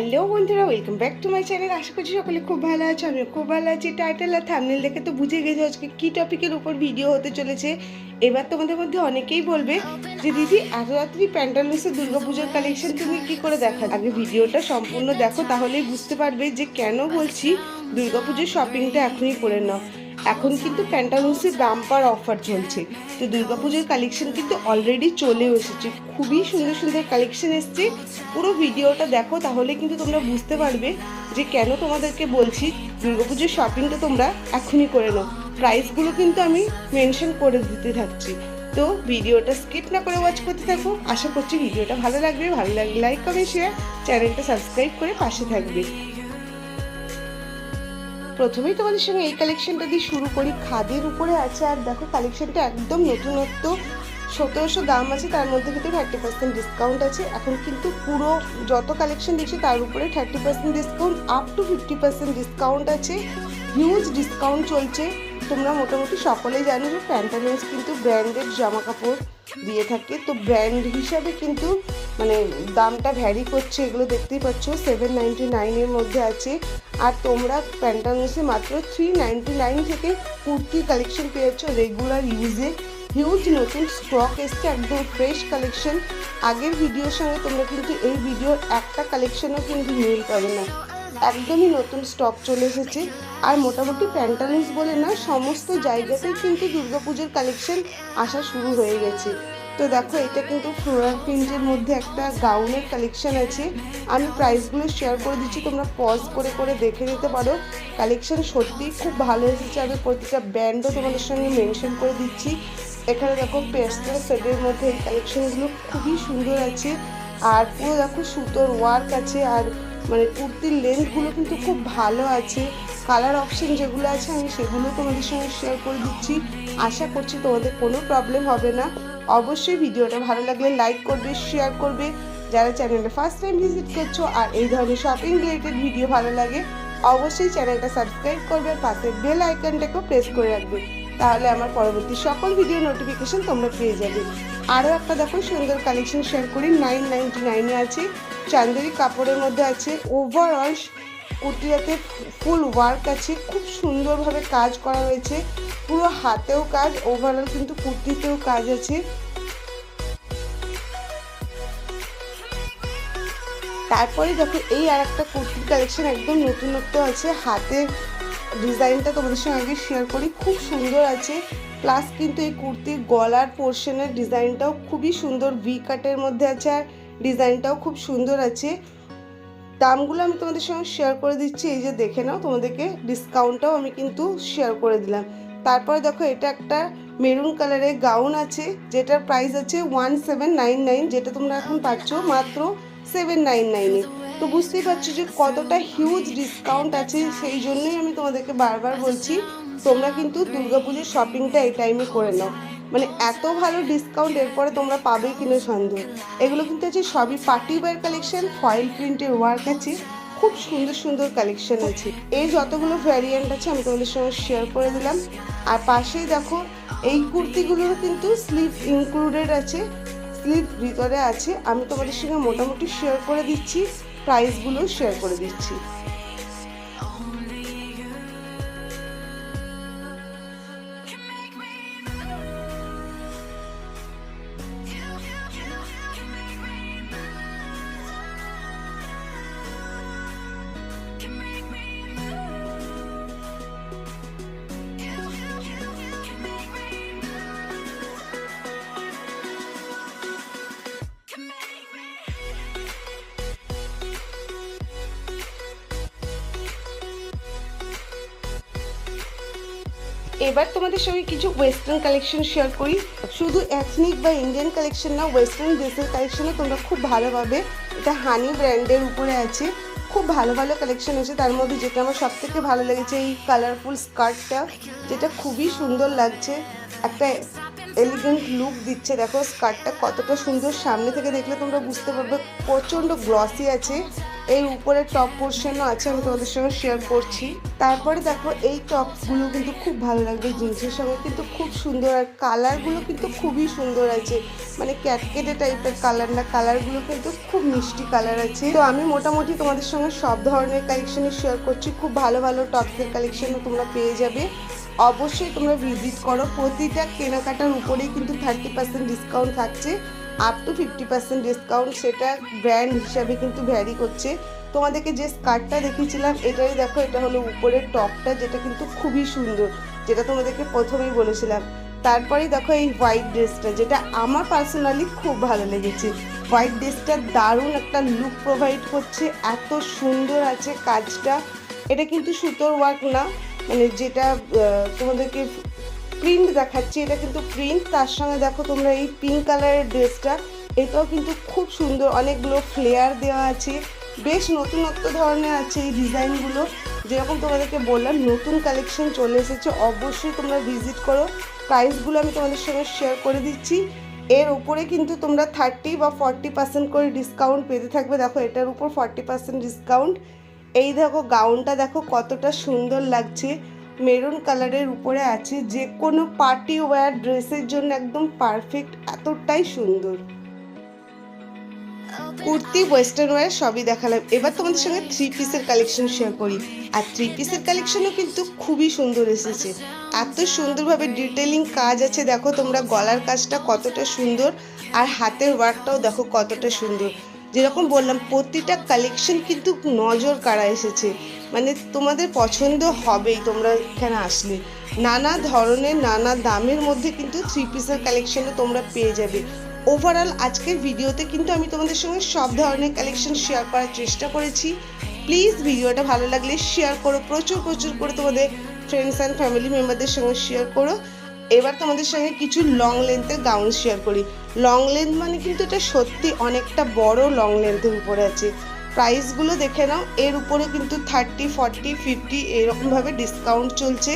Hello বন্ধুরা welcome back to my channel আশা করছি সকলে খুব ভালো আছো, আমিও খুব ভালো আছি। টাইটেল আর থামনেল দেখে তো বুঝে গেছো আজকে কী টপিকের উপর ভিডিও হতে চলেছে। এবার তোমাদের মধ্যে অনেকেই বলবে যে, দিদি, এত রাত্রি প্যান্টালুসে দুর্গাপুজোর কালেকশন তুমি কি করে দেখা আগে ভিডিওটা সম্পূর্ণ দেখো, তাহলেই বুঝতে পারবে যে কেন বলছি দুর্গাপুজোর শপিংটা এখনই করে নাও। এখন কিন্তু প্যান্টালুন্সের বাম্পার অফার চলছে। তো দুর্গাপুজোর কালেকশন কিন্তু অলরেডি চলে এসেছে। খুবই সুন্দর সুন্দর কালেকশন এসছে। পুরো ভিডিওটা দেখো, তাহলে কিন্তু তোমরা বুঝতে পারবে যে কেন তোমাদেরকে বলছি, দুর্গাপুজোর শপিংটা তোমরা এখনই করে নাও। প্রাইসগুলো কিন্তু আমি মেনশন করে দিতে থাকছি। তো ভিডিওটা স্কিপ না করে ওয়াচ করতে থাকো। আশা করছি ভিডিওটা ভালো লাগবে। ভালো লাগলে লাইক কমেন্ট শেয়ার চ্যানেলটা সাবস্ক্রাইব করে পাশে থাকবে। প্রথমেই তোমাদের সঙ্গে এই কালেকশনটা দিয়ে শুরু করি। খাদের উপরে আছে, আর দেখো কালেকশনটা একদম নতুনত্ব। সতেরোশো দাম আছে, তার মধ্যে কিন্তু থার্টি পার্সেন্ট ডিসকাউন্ট আছে। এখন কিন্তু পুরো যত কালেকশন দেখছি, তার উপরে thirty percent discount up to fifty percent discount আছে। হিউজ ডিসকাউন্ট চলছে। তোমরা মোটামুটি সকলেই জানো যে প্যান্টালুন্স কিন্তু ব্র্যান্ডেড জামা কাপড় দিয়ে থাকে। তো ব্র্যান্ড হিসাবে কিন্তু মানে দামটা ভ্যারি করছে, এগুলো দেখতেই পাচ্ছ সেভেন নাইনটি নাইনের মধ্যে আছে। আর তোমরা প্যান্টালুন্সে মাত্র থ্রি নাইনটি নাইন থেকে কুর্তি কালেকশন পেয়েছ রেগুলার ইউজে হিউজ নতুন স্টক এসছে, একদম ফ্রেশ কালেকশন আগের ভিডিওর সঙ্গে তোমরা কিন্তু এই ভিডিওর একটা কালেকশনও কিন্তু মিল পাবে না। একদমই নতুন স্টক চলে এসেছে। আর মোটামুটি প্যান্টালুন্স বলে না, সমস্ত জায়গাতেই কিন্তু দুর্গাপুজোর কালেকশন আসা শুরু হয়ে গেছে। তো দেখো, এটা কিন্তু ফ্লোরাল প্রিন্টের মধ্যে একটা গাউনের কালেকশন আছে। আমি প্রাইসগুলো শেয়ার করে দিচ্ছি, তোমরা পজ করে করে দেখে নিতে পারো। কালেকশন সত্যিই খুব ভালো এসেছে। আমি প্রতিটা ব্র্যান্ডও তোমাদের সঙ্গে মেনশন করে দিচ্ছি। এখানে দেখো পেস্টাল সেটের মধ্যে এই কালেকশনগুলো খুবই সুন্দর আছে। আর পুরো দেখো, সুতোর ওয়ার্ক আছে। আর মানে কুর্তির লেন্থগুলো কিন্তু খুব ভালো আছে। কালার অপশন যেগুলো আছে আমি সেগুলো তোমাদের সঙ্গে শেয়ার করে দিচ্ছি। আশা করছি তোমাদের কোনো প্রবলেম হবে না। অবশ্যই ভিডিওটা ভালো লাগলে লাইক করবে শেয়ার করবে। যারা চ্যানেলে ফার্স্ট টাইম ভিজিট করছ আর এই ধরনের শপিং রিলেটেড ভিডিও ভালো লাগে, অবশ্যই চ্যানেলটা সাবস্ক্রাইব করবে পাশে বেল আইকনটাকেও প্রেস করে রাখবে। তাহলে আমার পরবর্তী সকল ভিডিও নোটিফিকেশন তোমরা পেয়ে যাবে। আরও একটা দেখো, সুন্দর কালেকশন শেয়ার করি নাইন নাইনটি নাইনে আছে চান্দেরি কাপড়ের মধ্যে আছে ওভারঅল কুর্তিটাতে ফুল ওয়ার্ক আছে, খুব সুন্দরভাবে কাজ করা হয়েছে, পুরো হাতেও কাজ ওভারঅল কিন্তু কুর্তিতেও কাজ আছে। তারপরে দেখো, এই আর একটা কুর্তির কালেকশন একদম নতুনত্ব আছে হাতের ডিজাইনটা তোমাদের সঙ্গে আগে শেয়ার করি। খুব সুন্দর আছে। প্লাস কিন্তু এই কুর্তির গলার পোর্শনের ডিজাইনটাও খুবই সুন্দর। ভি কাটের মধ্যে আছে আর ডিজাইনটাও খুব সুন্দর আছে। দামগুলো আমি তোমাদের সঙ্গে শেয়ার করে দিচ্ছি। এই যে দেখে নাও, তোমাদেরকে ডিসকাউন্টটাও আমি কিন্তু শেয়ার করে দিলাম। তারপরে দেখো, এটা একটা মেরুন কালারের গাউন আছে, যেটার প্রাইস আছে ওয়ান সেভেন নাইন নাইন যেটা তোমরা এখন পাচ্ছ মাত্র সেভেন নাইন নাইনে তো বুঝতেই পারছ যে কতটা হিউজ ডিসকাউন্ট আছে, সেই জন্যই আমি তোমাদেরকে বারবার বলছি, তোমরা কিন্তু দুর্গাপুজোর শপিংটা এই টাইমে করে নাও। মানে এত ভালো ডিসকাউন্ট এরপরে তোমরা পাবে কিনা সন্দেহ। এগুলো কিন্তু আছে, সবই পার্টি ওয়্যার কালেকশন ফয়েল প্রিন্টের ওয়ার্ক আছে, খুব সুন্দর সুন্দর কালেকশন আছে। এই যতগুলো ভ্যারিয়েন্ট আছে আমি তোমাদের সঙ্গে শেয়ার করে দিলাম। আর পাশেই দেখো, এই কুর্তিগুলোরও কিন্তু স্লিভ ইনক্লুডেড আছে স্লিভ ভিতরে আছে, আমি তোমাদের সঙ্গে মোটামুটি শেয়ার করে দিচ্ছি। প্রাইসগুলো শেয়ার করে দিচ্ছি। এবার তোমাদের সঙ্গে কিছু ওয়েস্টার্ন কালেকশন শেয়ার করি। শুধু এথনিক বা ইন্ডিয়ান কালেকশন না ওয়েস্টার্ন ড্রেসের কালেকশনও তোমরা খুব ভালো পাবে। এটা হানি ব্র্যান্ডের উপরে আছে। খুব ভালো ভালো কালেকশন আছে। তার মধ্যে যেটা আমার সব থেকে ভালো লেগেছে, এই কালারফুল স্কার্টটা যেটা খুবই সুন্দর লাগছে। একটা এলিগেন্ট লুক দিচ্ছে। দেখো স্কার্টটা কতটা সুন্দর। সামনে থেকে দেখলে তোমরা বুঝতে পারবে, প্রচণ্ড গ্লসি আছে। এর উপরে টপ পোর্শনও আছে, আমি তোমাদের সঙ্গে শেয়ার করছি। তারপরে দেখো, এই টপগুলো কিন্তু খুব ভালো লাগবে জিন্সের সঙ্গে, কিন্তু খুব সুন্দর। আর কালারগুলো কিন্তু খুবই সুন্দর আছে। মানে ক্যাটকেটে টাইপের কালার না কালারগুলো কিন্তু খুব মিষ্টি কালার আছে। তো আমি মোটামুটি তোমাদের সঙ্গে সব ধরনের কালেকশনই শেয়ার করছি। খুব ভালো ভালো টপসের কালেকশনও তোমরা পেয়ে যাবে। অবশ্যই তোমরা ভিজিট করো। প্রতিটা কেনাকাটার উপরেই কিন্তু থার্টি পার্সেন্ট ডিসকাউন্ট থাকছে। Up to fifty percent discount সেটা ব্র্যান্ড হিসাবে কিন্তু ভ্যারি করছে। তোমাদেরকে যে স্কার্টটা দেখিয়েছিলাম, এটাই দেখো, এটা হলো উপরের টপটা যেটা কিন্তু খুবই সুন্দর, যেটা তোমাদেরকে প্রথমেই বলেছিলাম। তারপরে দেখো এই হোয়াইট ড্রেসটা যেটা আমার পার্সোনালি খুব ভালো লেগেছে। হোয়াইট ড্রেসটা দারুণ একটা লুক প্রোভাইড করছে, এত সুন্দর আছে কাজটা। এটা কিন্তু সুতোর ওয়ার্ক না মানে যেটা তোমাদেরকে প্রিন্ট দেখাচ্ছি, এটা কিন্তু প্রিন্ট তার সঙ্গে দেখো তোমরা এই পিঙ্ক কালারের ড্রেসটা এটাও কিন্তু খুব সুন্দর। অনেকগুলো ফ্লেয়ার দেওয়া আছে। বেশ নতুনত্ব ধরনের আছে এই ডিজাইনগুলো। যেরকম তোমাদেরকে বললাম, নতুন কালেকশন চলে এসেছে। অবশ্যই তোমরা ভিজিট করো। প্রাইসগুলো আমি তোমাদের সঙ্গে শেয়ার করে দিচ্ছি। এর উপরে কিন্তু তোমরা থার্টি বা ফর্টি পার্সেন্ট করে ডিসকাউন্ট পেতে থাকবে। দেখো, এটার উপর ফর্টি পার্সেন্ট ডিসকাউন্ট এই দেখো গাউনটা দেখো কতটা সুন্দর লাগছে। মেরুন কালারের উপরে আছে যে কোনো পার্টি ওয়্যার ড্রেসের জন্য একদম পারফেক্ট, এতটাই সুন্দর। কুর্তি ওয়েস্টার্ন ওয়্যার সবই দেখালাম। এবার তোমাদের সঙ্গে থ্রি পিসের কালেকশন শেয়ার করি। আর থ্রি পিসের কালেকশনও কিন্তু খুবই সুন্দর এসেছে। এত সুন্দরভাবে ডিটেলিং কাজ আছে, দেখো তোমরা গলার কাজটা কতটা সুন্দর আর হাতের ওয়ার্কটাও দেখো কতটা সুন্দর। যেরকম বললাম, প্রতিটা কালেকশন কিন্তু নজর কাড়া এসেছে। মানে তোমাদের পছন্দ হবেই, তোমরা এখানে আসলে। নানা ধরনের, নানা দামের মধ্যে কিন্তু থ্রি পিসের কালেকশনও তোমরা পেয়ে যাবে। ওভারঅল আজকের ভিডিওতে কিন্তু আমি তোমাদের সঙ্গে সব ধরনের কালেকশন শেয়ার করার চেষ্টা করেছি। প্লিজ ভিডিওটা ভালো লাগলে শেয়ার করো, প্রচুর প্রচুর করে তোমাদের ফ্রেন্ডস অ্যান্ড ফ্যামিলি মেম্বারদের সঙ্গে শেয়ার করো। এবার তোমাদের সঙ্গে কিছু লং লেন্থের গাউন শেয়ার করি। লং লেন্থ মানে কিন্তু এটা সত্যি অনেকটা বড় লং লেন্থের উপরে আছে। প্রাইসগুলো দেখে নাও। এর উপরে কিন্তু থার্টি ফর্টি ফিফটি এরকমভাবে ডিসকাউন্ট চলছে।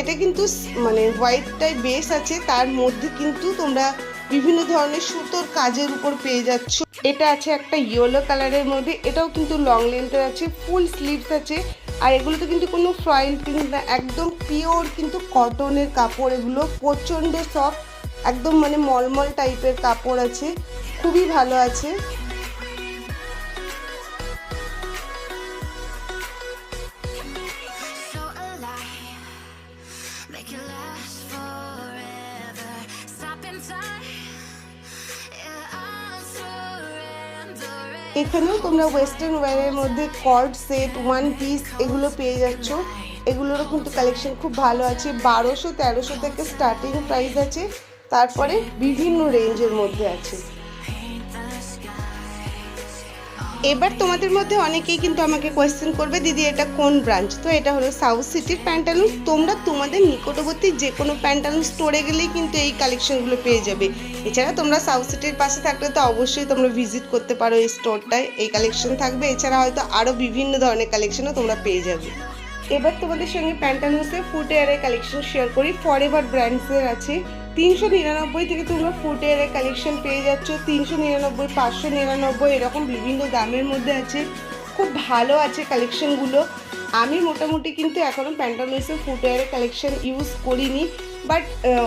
এটা কিন্তু মানে হোয়াইটটাই বেস আছে। তার মধ্যে কিন্তু তোমরা বিভিন্ন ধরনের সুতোর কাজের উপর পেয়ে যাচ্ছ। এটা আছে একটা ইয়েলো কালারের মধ্যে। এটাও কিন্তু লং লেন্থের আছে ফুল স্লিভস আছে। আর এগুলোতে কিন্তু কোনো ফ্রয়েল প্রিন্ট না। একদম পিওর কিন্তু কটনের কাপড় এগুলো। প্রচণ্ড সফট একদম মানে মলমল টাইপের কাপড় আছে। খুবই ভালো আছে। এখানেও তোমরা ওয়েস্টার্ন ওয়্যারের মধ্যে কর্ড সেট ওয়ান পিস এগুলো পেয়ে যাচ্ছ। এগুলোরও কিন্তু কালেকশন খুব ভালো আছে। বারোশো, তেরোশো থেকে স্টার্টিং প্রাইস আছে। তারপরে বিভিন্ন রেঞ্জের মধ্যে আছে। এবার তোমাদের মধ্যে অনেকেই কিন্তু আমাকে কোয়েশ্চেন করবে, দিদি, এটা কোন ব্রাঞ্চ তো এটা হলো সাউথ সিটির প্যান্টালুন্স তোমরা তোমাদের নিকটবর্তী যে কোনো প্যান্টালুন স্টোরে গেলেই কিন্তু এই কালেকশনগুলো পেয়ে যাবে। এছাড়া তোমরা সাউথ সিটির পাশে থাকলে তো অবশ্যই তোমরা ভিজিট করতে পারো এই স্টোরটায় এই কালেকশন থাকবে। এছাড়া হয়তো আরও বিভিন্ন ধরনের কালেকশনও তোমরা পেয়ে যাবে। এবার তোমাদের সঙ্গে প্যান্টালুন্সের ফুটওয়্যারের কালেকশন শেয়ার করি। ফর এভার ব্র্যান্ডসের আছে। তিনশো নিরানব্বই থেকে তোমরা ফুটওয়্যারের কালেকশন পেয়ে যাচ্ছ। তিনশো নিরানব্বই, পাঁচশো নিরানব্বই এরকম বিভিন্ন দামের মধ্যে আছে। খুব ভালো আছে কালেকশনগুলো আমি মোটামুটি কিন্তু এখনও প্যান্টালুন্সের ফুটওয়্যারের কালেকশন ইউজ করিনি। বাট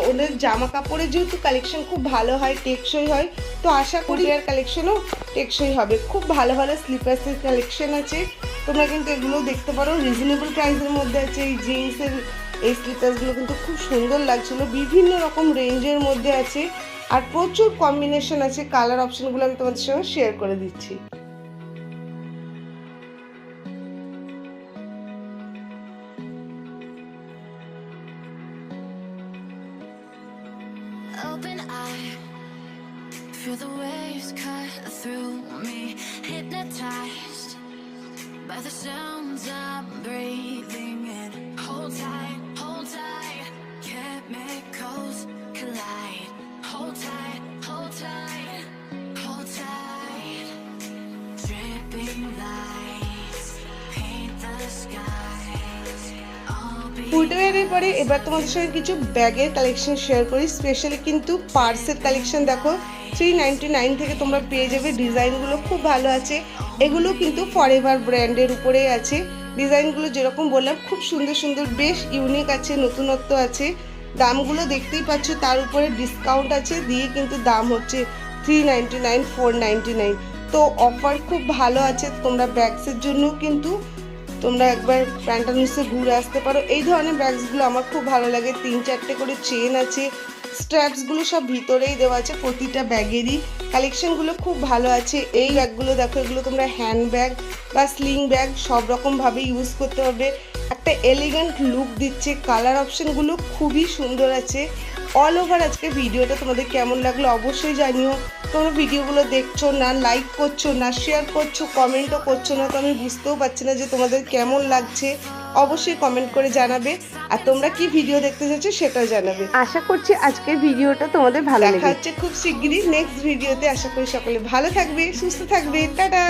ওদের জামা কাপড়ের যেহেতু কালেকশন খুব ভালো হয় টেকসই হয় তো আশা করি এর কালেকশনও টেকসই হবে। খুব ভালো ভালো স্লিপার্সের কালেকশন আছে। তোমরা কিন্তু এগুলো দেখতে পারো। রিজনেবল প্রাইসের মধ্যে আছে। এই জিন্সের এই স্লিপার্সগুলো কিন্তু খুব সুন্দর লাগছিল। বিভিন্ন রকম রেঞ্জের মধ্যে আছে। আর প্রচুর কম্বিনেশন আছে। কালার অপশানগুলো আমি তোমাদের সঙ্গে শেয়ার করে দিচ্ছি। ফুটওয়্যারের পরে এবার। তোমাদের সঙ্গে কিছু ব্যাগের কালেকশন শেয়ার করি। স্পেশালি কিন্তু পার্সের কালেকশন দেখো। থ্রি নাইন থেকে তোমরা পেয়ে যাবে। ডিজাইনগুলো খুব ভালো আছে। এগুলো কিন্তু ফরএভার ব্র্যান্ডের উপরে আছে। ডিজাইনগুলো যেরকম বললাম, খুব সুন্দর সুন্দর, বেশ ইউনিক আছে, নতুনত্ব আছে। দামগুলো দেখতেই পাচ্ছ, তার উপরে ডিসকাউন্ট আছে। দিয়ে কিন্তু দাম হচ্ছে three ninety nine four ninety nine তো অফার খুব ভালো আছে তোমরা ব্যাগসের জন্য কিন্তু। তোমরা একবার প্যান্টানুসে ঘুরে আসতে পারো। এই ধরনের ব্যাগসগুলো আমার খুব ভালো লাগে। তিন চারটে করে চেন আছে। স্ট্র্যাপসগুলো সব ভিতরেই দেওয়া আছে প্রতিটা ব্যাগেরই। কালেকশনগুলো খুব ভালো আছে। এই ব্যাগগুলো দেখো, এগুলো তোমরা হ্যান্ড ব্যাগ বা স্লিং ব্যাগ সব রকমভাবে ইউজ করতে পারবে। একটা এলিগেন্ট লুক দিচ্ছে। কালার অপশনগুলো খুবই সুন্দর আছে। অল ওভার আজকে ভিডিওটা তোমাদের কেমন লাগল অবশ্যই জানিও। তোমরা ভিডিওগুলো দেখছ না লাইক করছ না শেয়ার করছ কমেন্টও করছ না তো আমি বুঝতেও পারছি না যে তোমাদের কেমন লাগছে। অবশ্যই কমেন্ট করে জানাবে। আর তোমরা কি ভিডিও দেখতে চাচ্ছো সেটাও জানাবে। আশা করছি আজকের ভিডিওটা তোমাদের ভালো দেখা লেগেছে। হচ্ছে খুব শিগগিরই নেক্সট ভিডিওতে আশা করি সকলে ভালো থাকবে সুস্থ থাকবে। টাটা!